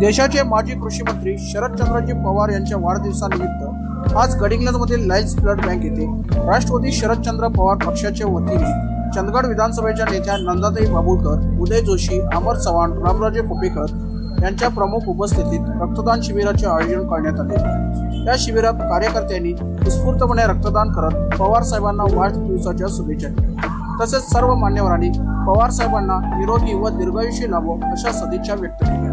देशाचे माजी कृषी मंत्री शरदचंद्रजी पवार यांच्या वाढदिवसानिमित्त आज गडिंग्लजमधील लायन्स ब्लड बँक येथे राष्ट्रवादी शरदचंद्र पवार पक्षाच्या वतीने चंदगड विधानसभेच्या नेत्या नंदाताई बाबुळकर उदय जोशी अमर चव्हाण रामराजे कुपेकर यांच्या प्रमुख उपस्थितीत रक्तदान शिबिराचे आयोजन करण्यात आले. या शिबिरात कार्यकर्त्यांनी उत्स्फूर्तपणे रक्तदान करत पवार साहेबांना वाढदिवसाच्या शुभेच्छा दिल्या. तसेच सर्व मान्यवरांनी पवार साहेबांना निरोगी व दीर्घायुषी लाभो अशा सदिच्छा व्यक्त केल्या.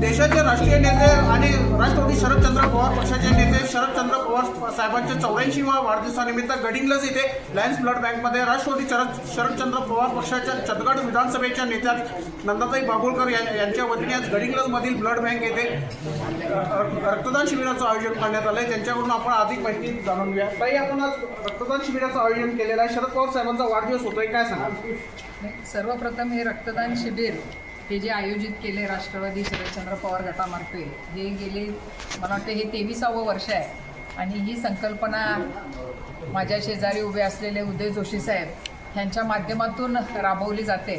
देशाचे राष्ट्रीय नेते आणि राष्ट्रवादी शरदचंद्र पवार पक्षाचे नेते शरदचंद्र पवार साहेबांच्या चौऱ्याऐंशीव्या वाढदिवसानिमित्त गडिंगलज येथे लायन्स ब्लड बँकमध्ये राष्ट्रवादी शरद शरदचंद्र पवार पक्षाच्या चंदगड विधानसभेच्या नेत्या नंदाताई बाबुळकर यांच्या वतीने आज गडिंगलजमधील ब्लड बँक येथे रक्तदान शिबिराचं आयोजन करण्यात आलं आहे त्यांच्याकडून आपण अधिक माहिती जाणून घेऊया. ताई आपण आज रक्तदान शिबिराचं आयोजन केलेलं आहे. शरद पवार साहेबांचा वाढदिवस होतोय. काय सांगा सर्वप्रथम हे रक्तदान शिबिर हे जे आयोजित केले राष्ट्रवादी शरदचंद्र पवार गटामार्फे हे गेले मला वाटतं हे तेविसावं वर्ष आहे. आणि ही संकल्पना माझ्या शेजारी उभे असलेले उदय जोशी साहेब ह्यांच्या माध्यमातून राबवली जाते.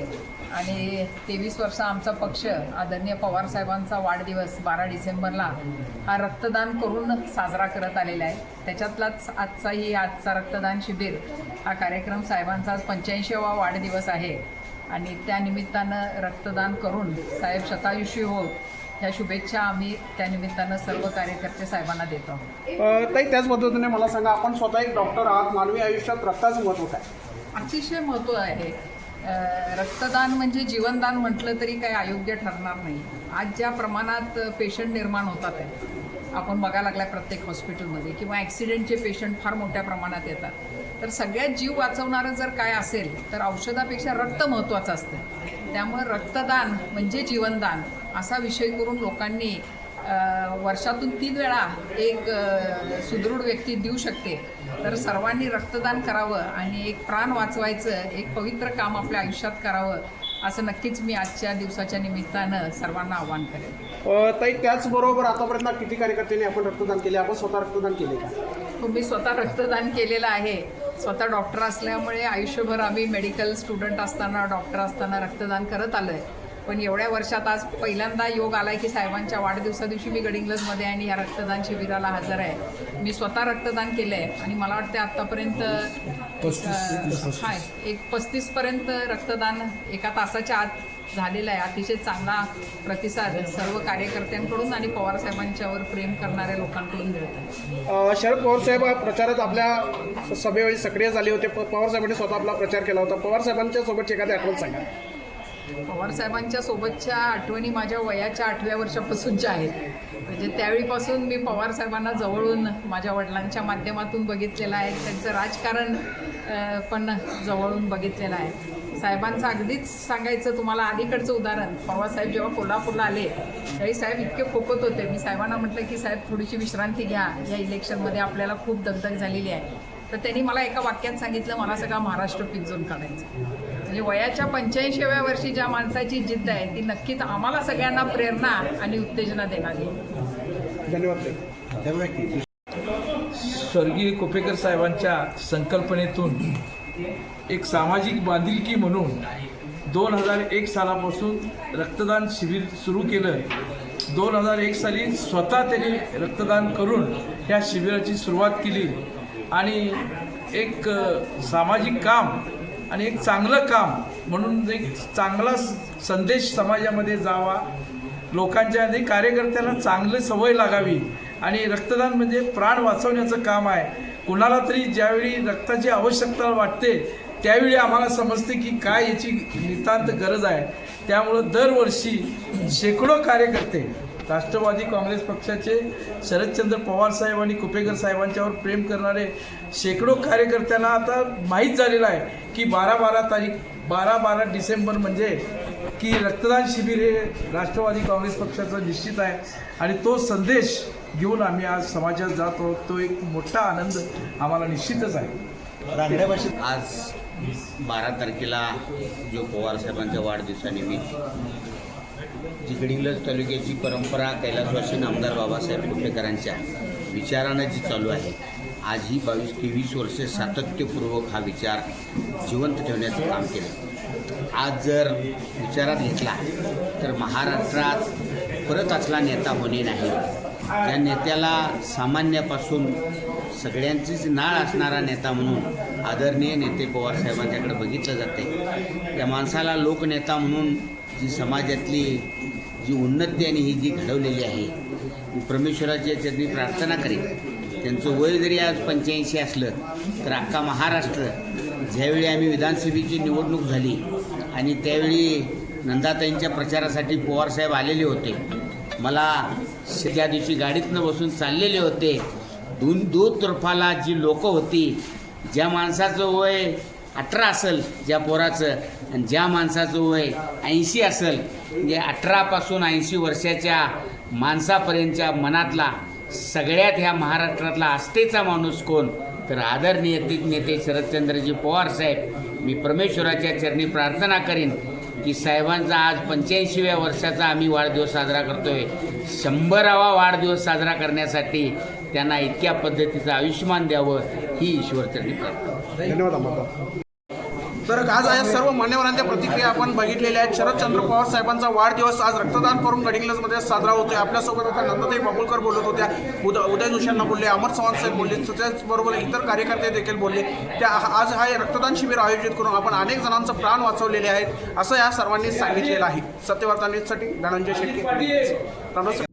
आणि तेवीस वर्ष आमचा पक्ष आदरणीय पवार साहेबांचा वाढदिवस बारा डिसेंबरला हा रक्तदान करून साजरा करत आलेला आहे. त्याच्यातलाच आजचाही आजचा रक्तदान शिबिर हा कार्यक्रम साहेबांचा आज पंच्याऐंशीवा वाढदिवस आहे. आणि त्या निमित्तानं रक्तदान करून साहेब शतायुषी होत ह्या शुभेच्छा आम्ही त्या निमित्तानं सर्व कार्यकर्ते साहेबांना देतो. अ, ताई त्याच पद्धतीने मला सांगा आपण स्वतः एक डॉक्टर आहात मानवी आयुष्यात रक्ताचं महत्त्व काय? अतिशय महत्त्व आहे. अ, रक्तदान म्हणजे जीवनदान म्हटलं तरी काही अयोग्य ठरणार नाही. आज ज्या प्रमाणात पेशंट निर्माण होतात आहे आपण बघायला लागल्या प्रत्येक हॉस्पिटलमध्ये किंवा ॲक्सिडेंटचे पेशंट फार मोठ्या प्रमाणात येतात. तर सगळ्यात जीव वाचवणारं जर काय असेल तर औषधापेक्षा रक्त महत्त्वाचं असतं. त्यामुळे रक्तदान म्हणजे जीवनदान असा विषय करून लोकांनी वर्षातून तीन वेळा एक सुदृढ व्यक्ती देऊ शकते. तर सर्वांनी रक्तदान करावं आणि एक प्राण वाचवायचं एक पवित्र काम आपल्या आयुष्यात करावं असं नक्कीच मी आजच्या दिवसाच्या निमित्तानं सर्वांना आवाहन करेन. ताई त्याचबरोबर आतापर्यंत किती कार्यकर्त्यांनी आपण रक्तदान केले? आपण स्वतः रक्तदान केले का? मी स्वतः रक्तदान केलेलं आहे. स्वतः डॉक्टर असल्यामुळे आयुष्यभर आम्ही मेडिकल स्टुडंट असताना डॉक्टर असताना रक्तदान करत आलो आहे पण एवढ्या वर्षात आज पहिल्यांदा योग आला की साहेबांच्या वाढदिवसा दिवशी मी गडिंग्लजमध्ये आणि या रक्तदान शिबिराला हजर आहे. मी स्वतः रक्तदान केलं आहे आणि मला वाटतं आत्तापर्यंत हाय एक पस्तीसपर्यंत रक्तदान एका तासाच्या आत झालेलं आहे. अतिशय चांगला प्रतिसाद सर्व कार्यकर्त्यांकडून आणि पवारसाहेबांच्यावर प्रेम करणाऱ्या लोकांकडून मिळत आहे. शरद पवार साहेब प्रचारात आपल्या सभेवेळी सक्रिय झाले होते. पवार साहेबांनी स्वतः आपला प्रचार केला होता. पवार साहेबांच्या सोबतची एखादी आठवण सांगा. पवारसाहेबांच्या सोबतच्या आठवणी माझ्या वयाच्या आठव्या वर्षापासूनच्या आहेत. म्हणजे त्यावेळीपासून मी पवारसाहेबांना जवळून माझ्या वडिलांच्या माध्यमातून बघितलेलं आहे. त्यांचं राजकारण पण जवळून बघितलेलं आहे. साहेबांचं अगदीच सांगायचं तुम्हाला अलीकडचं उदाहरण. पवारसाहेब जेव्हा कोल्हापूरला आले त्यावेळी साहेब इतके खोकत होते. मी साहेबांना म्हटलं की साहेब थोडीशी विश्रांती घ्या. या इलेक्शनमध्ये आपल्याला खूप दगदग झालेली आहे. तर त्यांनी मला एका वाक्यात सांगितलं मला सगळा महाराष्ट्र पिंजून काढायचं. म्हणजे वयाच्या पंच्याऐंशीव्या वर्षी ज्या माणसाची जिद्द आहे ती नक्कीच आम्हाला सगळ्यांना प्रेरणा आणि उत्तेजना देणारी आहे. धन्यवाद. ताई स्वर्गीय कोपेकर साहेबांच्या संकल्पनेतून एक सामाजिक बांधिलकी म्हणून दोन हजार एक सालापासून रक्तदान शिबिर सुरू केलं. दोन हजार एक साली स्वतः त्यांनी रक्तदान करून ह्या शिबिराची सुरुवात केली. आणि एक सामाजिक काम आणि एक चांगलं काम म्हणून एक चांगला स- संदेश समाजामध्ये जावा. लोकांच्या आणि कार्यकर्त्यांना चांगली सवय लागावी आणि रक्तदान म्हणजे प्राण वाचवण्याचं काम आहे. कुणाला तरी ज्यावेळी रक्ताची आवश्यकता वाटते त्यावेळी आम्हाला समजते की काय याची नितांत गरज आहे. त्यामुळं दरवर्षी शेकडो कार्यकर्ते राष्ट्रवादी काँग्रेस पक्षाचे शरदचंद्र पवार साहेब आणि कुपेकर साहेबांच्यावर प्रेम करणारे शेकडो कार्यकर्त्यांना आता माहीत झालेलं आहे की बारा बारा तारीख बारा बारा डिसेंबर म्हणजे की रक्तदान शिबिर हे राष्ट्रवादी काँग्रेस बांगलादेश निश्चित आहे. आणि तो संदेश घेऊन आम्ही आज समाजात जात आहोत. तो एक मोठा आनंद आम्हाला निश्चितच आहे. रांगड्या भाषेत आज बारा तारखेला जो पवार साहेबांच्या वाढदिवसानिमित्त जी तालुक्याची परंपरा कैलासवासीन आमदार बाबासाहेब कुपेकरांच्या विचारानं जी चालू आहे आज ही बावीस तेवीस वर्षे सातत्यपूर्वक हा विचार जिवंत ठेवण्याचं काम केलं. आज जर विचारात घेतला तर महाराष्ट्रात परत असला नेता होणे नाही. त्या नेत्याला सामान्यापासून सगळ्यांचीच नाळ असणारा नेता म्हणून आदरणीय नेते पवारसाहेबांच्याकडे बघितलं जाते. त्या माणसाला लोकनेता म्हणून जी समाजातली जी उन्नती आणि ही जी घडवलेली आहे मी परमेश्वराच्या चरणी प्रार्थना करेन. त्यांचं वय जरी आज पंच्याऐंशी असलं तर अख्खा महाराष्ट्र ज्यावेळी आम्ही विधानसभेची निवडणूक झाली आणि त्यावेळी नंदाताईंच्या प्रचारासाठी पवारसाहेब आलेले होते मला त्या दिवशी गाडीतनं बसून चाललेले होते. दोन दोन जी लोकं होती ज्या माणसाचं वय अठरा असेल ज्या पोराचं आणि ज्या माणसाचं वय ऐंशी असेल म्हणजे अठरापासून ऐंशी वर्षाच्या माणसापर्यंतच्या मनातला सगळ्यात ह्या महाराष्ट्रातला आस्थेचा माणूस कोण? तर आदरणीय नेते शरदचंद्रजी पवार साहेब. मी परमेश्वराच्या चरणी प्रार्थना करीन. की साहेबांचा आज पंच्याऐंशीव्या वर्षाचा आम्ही वाढदिवस साजरा करतोय. शंभरावा वाढदिवस साजरा करण्यासाठी त्यांना इतक्या पद्धतीचं आयुष्यमान द्यावं ही ईश्वरचरणी प्रार्थना. धन्यवाद तर आज या सर्व मान्यवरांच्या प्रतिक्रिया आपण बघितलेल्या आहेत. शरदचंद्र पवार साहेबांचा वाढदिवस आज रक्तदान करून गडिंग्लजमध्ये साजरा होतोय. आपल्यासोबत आता नंदताई बाबुलकर बोलत होत्या. उदय उदय जोशींना बोलले अमर चव्हाण साहेब बोलले त्याचबरोबर इतर कार्यकर्ते देखील बोलले. त्या आज हा रक्तदान शिबिर आयोजित करून आपण अनेक जणांचं प्राण वाचवलेले आहेत असं या सर्वांनी सांगितलेलं आहे. सत्यवार्ता धनंजय शेट्टी.